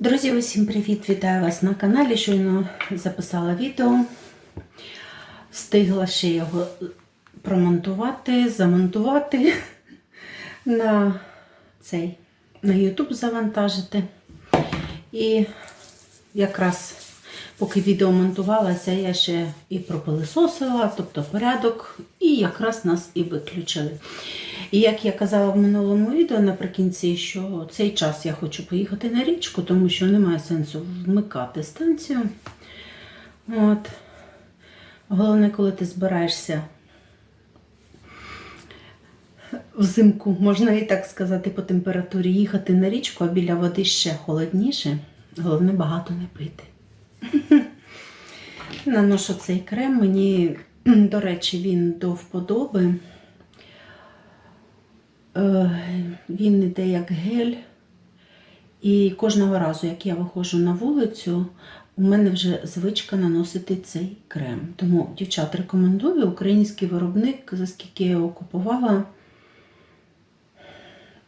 Друзі, усім привіт! Вітаю вас на каналі. Щойно записала відео. Встигла ще його промонтувати, замонтувати на цей на YouTube завантажити. І якраз поки відео монтувалося, я ще і пропилисосила, тобто порядок, і якраз нас і виключили. І як я казала в минулому відео наприкінці, що цей час я хочу поїхати на річку, тому що немає сенсу вмикати станцію. От. Головне, коли ти збираєшся взимку, можна і так сказати, по температурі їхати на річку, а біля води ще холодніше. Головне багато не пити. Наношу цей крем. Мені, до речі, він до вподоби. Е, Він іде як гель. І кожного разу, як я виходжу на вулицю, у мене вже звичка наносити цей крем. Тому, дівчат, рекомендую український виробник, за скільки я його купувала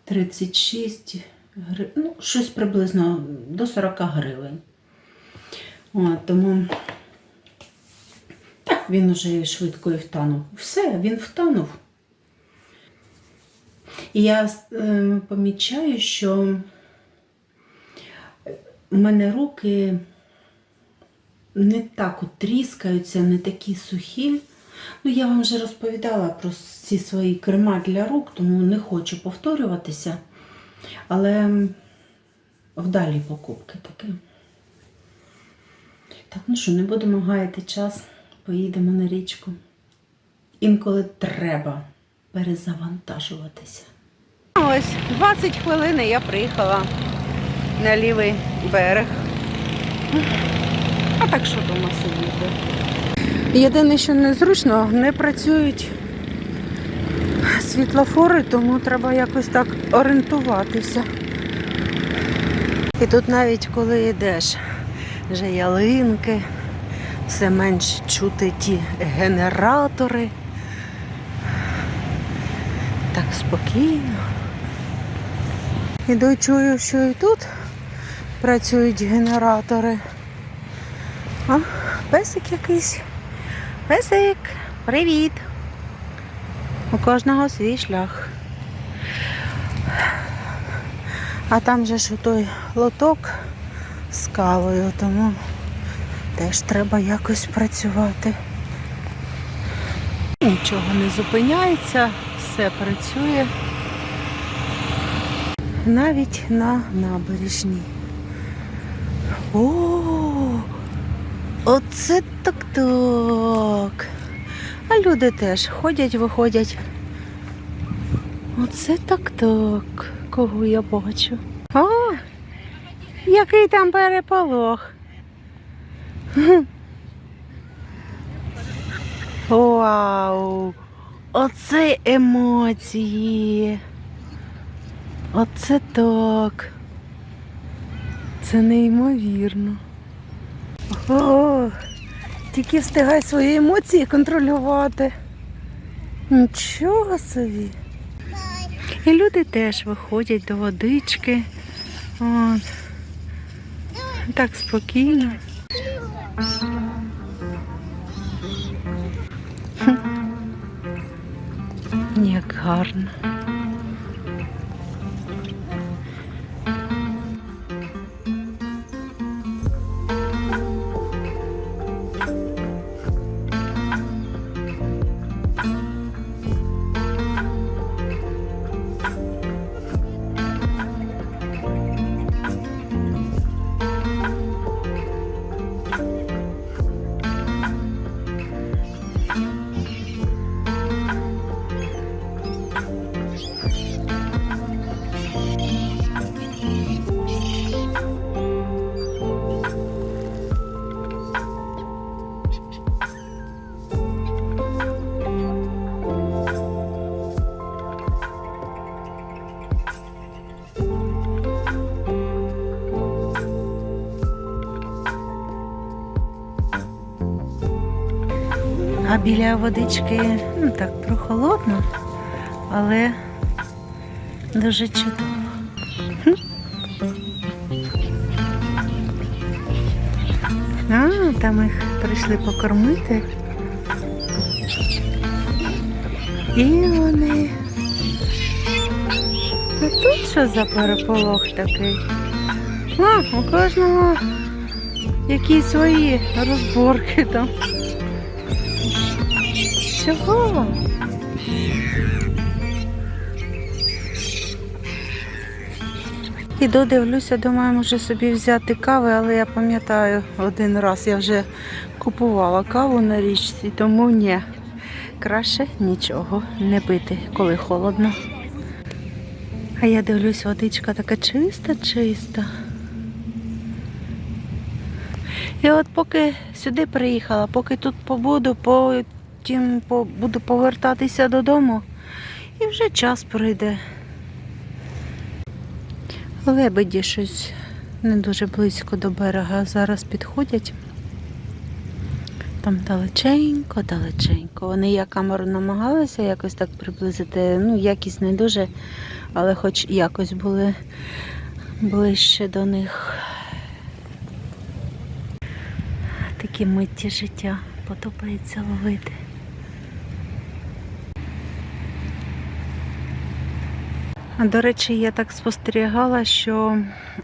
36 гривень, ну, щось приблизно до 40 гривень. От, тому так, він уже швидко і втанув. Все, він втанув. І я е, помічаю, що в мене руки не так от тріскаються, не такі сухі. Ну, я вам вже розповідала про ці свої крема для рук, тому не хочу повторюватися. Але вдалі покупки такі. Так, ну що, не будемо гаяти час, поїдемо на річку. Інколи треба перезавантажуватися. Ось 20 хвилин я приїхала на лівий берег. А так що дома сидіти? Єдине, що незручно, не працюють світлофори, тому треба якось так орієнтуватися. І тут навіть коли йдеш, вже ялинки, все менш чути ті генератори. Спокійно. Іду чую, що і тут працюють генератори. А, песик якийсь. Песик, привіт! У кожного свій шлях. А там же ж той лоток з кавою, тому теж треба якось працювати. Нічого не зупиняється, все працює. Навіть на набережній. О, оце так так. А люди теж ходять, виходять. Оце так так. Кого я бачу? А, який там переполох. Вау! Оце емоції. Оце так. Це неймовірно. О, тільки встигай свої емоції контролювати. Нічого собі. І люди теж виходять до водички. От. Так спокійно. Гарно. Біля водички ну так прохолодно, але дуже чудово. А, там їх прийшли покормити. І вони. А тут що за переполох такий? А, у кожного якісь свої розборки там. Чого? Іду, дивлюся, думаю, може собі взяти кави, але я пам'ятаю один раз я вже купувала каву на річці, тому ні. Краще нічого не пити, коли холодно. А я дивлюсь, водичка така чиста, чиста. І от поки сюди приїхала, поки тут побуду, потім буду повертатися додому, і вже час пройде. Лебеді щось не дуже близько до берега зараз підходять. Там далеченько, далеченько. Вони я камеру намагалася якось так приблизити. Ну, якість не дуже, але хоч якось були ближче до них. Такі митті життя подобається ловити. До речі, я так спостерігала, що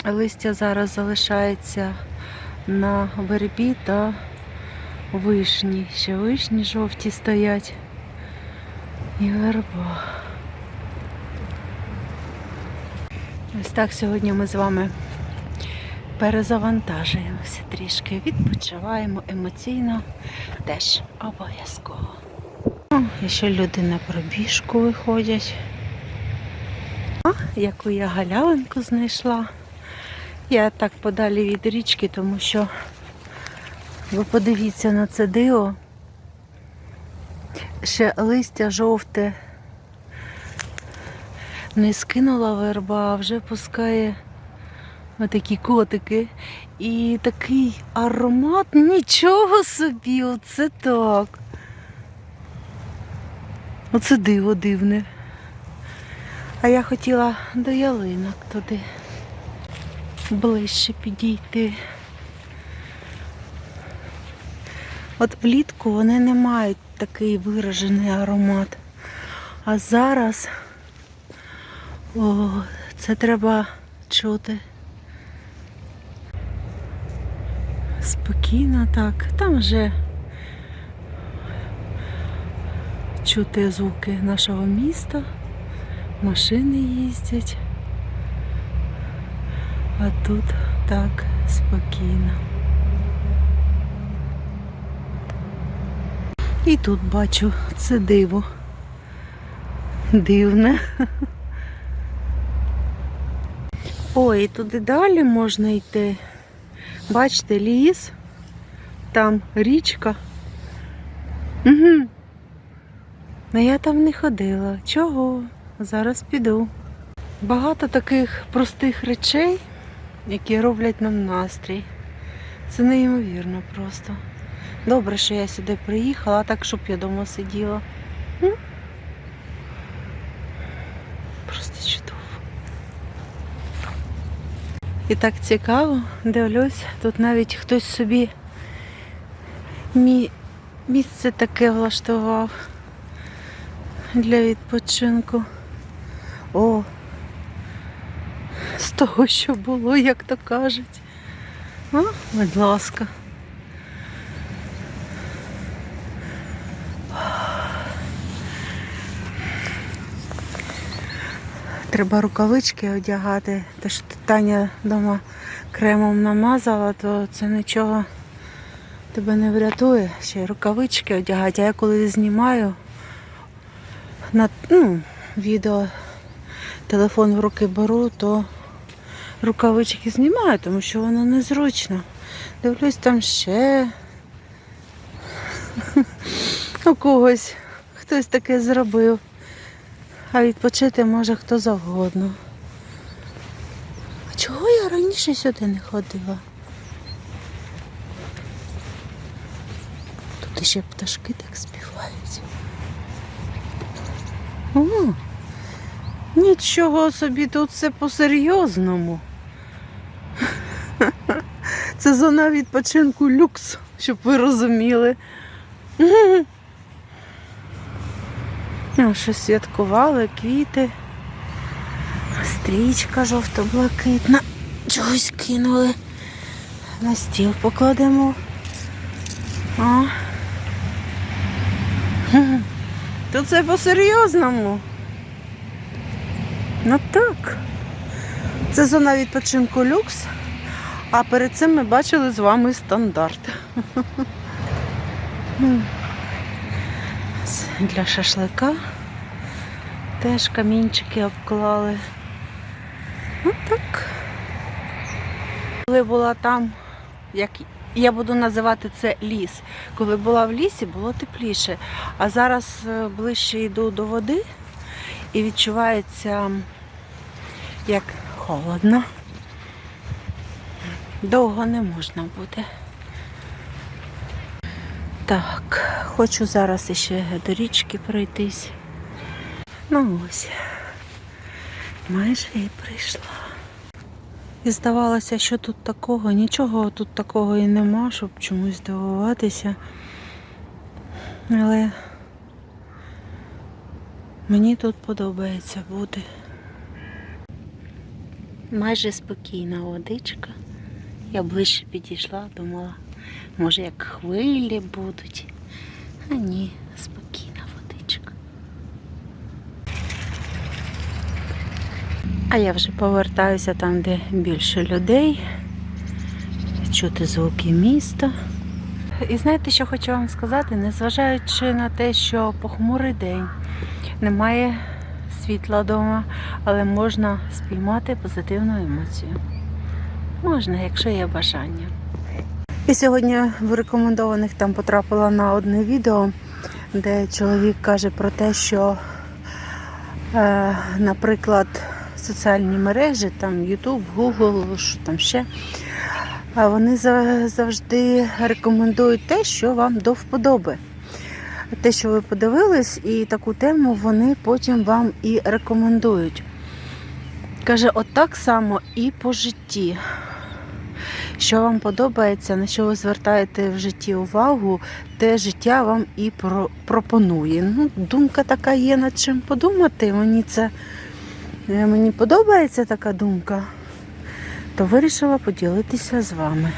листя зараз залишається на вербі та вишні. Ще вишні жовті стоять. І верба. Ось так сьогодні ми з вами перезавантажуємося трішки, відпочиваємо емоційно теж обов'язково. І ще люди на пробіжку виходять. Яку я галявинку знайшла. Я так подалі від річки, тому що ви подивіться на це диво. Ще листя жовте не скинула верба, а вже пускає отакі котики. І такий аромат, нічого собі, оце так. Оце диво дивне. А я хотіла до ялинок туди ближче підійти. От влітку вони не мають такий виражений аромат. А зараз о, це треба чути. Спокійно так. Там вже чути звуки нашого міста машини їздять. А тут так спокійно. І тут бачу це диво. Дивне. Ой, туди далі можна йти. Бачите, ліс, там річка. Угу. Ну я там не ходила. Чого? Зараз піду. Багато таких простих речей, які роблять нам настрій. Це неймовірно просто. Добре, що я сюди приїхала, так, щоб я вдома сиділа. Просто чудово. І так цікаво, дивлюсь, тут навіть хтось собі мі... місце таке влаштував для відпочинку. О, з того, що було, як то кажуть. О, будь ласка. Треба рукавички одягати. Те, що Таня вдома кремом намазала, то це нічого тебе не врятує. Ще й рукавички одягати. А я коли знімаю на ну, відео, телефон в руки беру, то рукавички знімаю, тому що воно незручно. Дивлюсь, там ще у когось хтось таке зробив. А відпочити може хто завгодно. А чого я раніше сюди не ходила? Тут ще пташки так співають. О, нічого собі тут все по-серйозному. Це зона відпочинку люкс, щоб ви розуміли. Ну, що святкували, квіти, стрічка жовто-блакитна. Чогось кинули. На стіл покладемо. А. То це по-серйозному. Ну так. Це зона відпочинку люкс. А перед цим ми бачили з вами стандарт. Для шашлика теж камінчики обклали. Ну так. Коли була там, як я буду називати це ліс. Коли була в лісі, було тепліше. А зараз е, ближче йду до води і відчувається як холодно. Довго не можна буде. Так, хочу зараз ще до річки пройтись. Ну ось, майже і прийшла. І здавалося, що тут такого, нічого тут такого і нема, щоб чомусь дивуватися. Але мені тут подобається бути. Майже спокійна водичка. Я ближче підійшла, думала, може як хвилі будуть. А ні, спокійна водичка. А я вже повертаюся там, де більше людей, чути звуки міста. І знаєте, що хочу вам сказати, незважаючи на те, що похмурий день, немає світла вдома, але можна спіймати позитивну емоцію. Можна, якщо є бажання. І сьогодні в рекомендованих там потрапила на одне відео, де чоловік каже про те, що, е, наприклад, соціальні мережі, там YouTube, Google, що там ще, вони за- завжди рекомендують те, що вам до вподоби. Те, що ви подивились, і таку тему вони потім вам і рекомендують. Каже, от так само і по житті. Що вам подобається, на що ви звертаєте в житті увагу, те життя вам і про- пропонує. Ну, думка така є над чим подумати. Мені це е, мені подобається така думка, то вирішила поділитися з вами.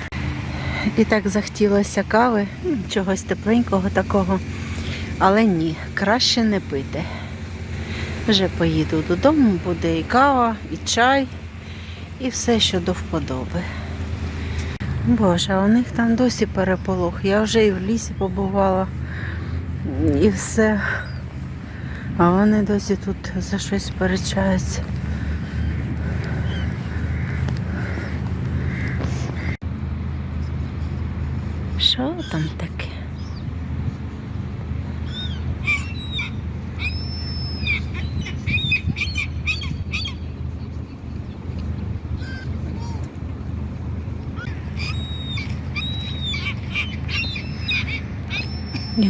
І так захотілося кави, чогось тепленького такого. Але ні, краще не пити. Вже поїду додому, буде і кава, і чай, і все, що до вподоби. Боже, у них там досі переполох. Я вже і в лісі побувала, і все. А вони досі тут за щось сперечаються. Що там таке?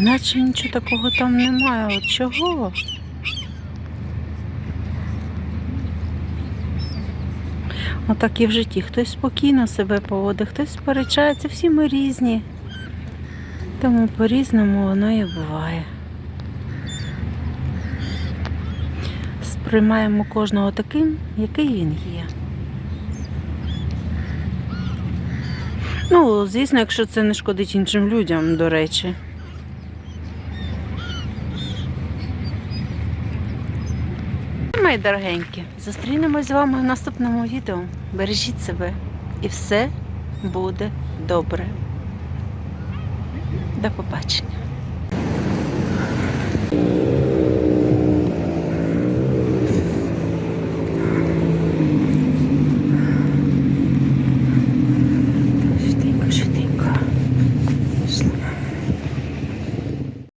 Іначе нічого такого там немає. От чого? Отак і в житті. Хтось спокійно себе поводить, хтось сперечається, всі ми різні. Тому по-різному воно і буває. Сприймаємо кожного таким, який він є. Ну, звісно, якщо це не шкодить іншим людям, до речі. Мої дорогенькі, зустрінемось з вами в наступному відео. Бережіть себе і все буде добре. До побачення.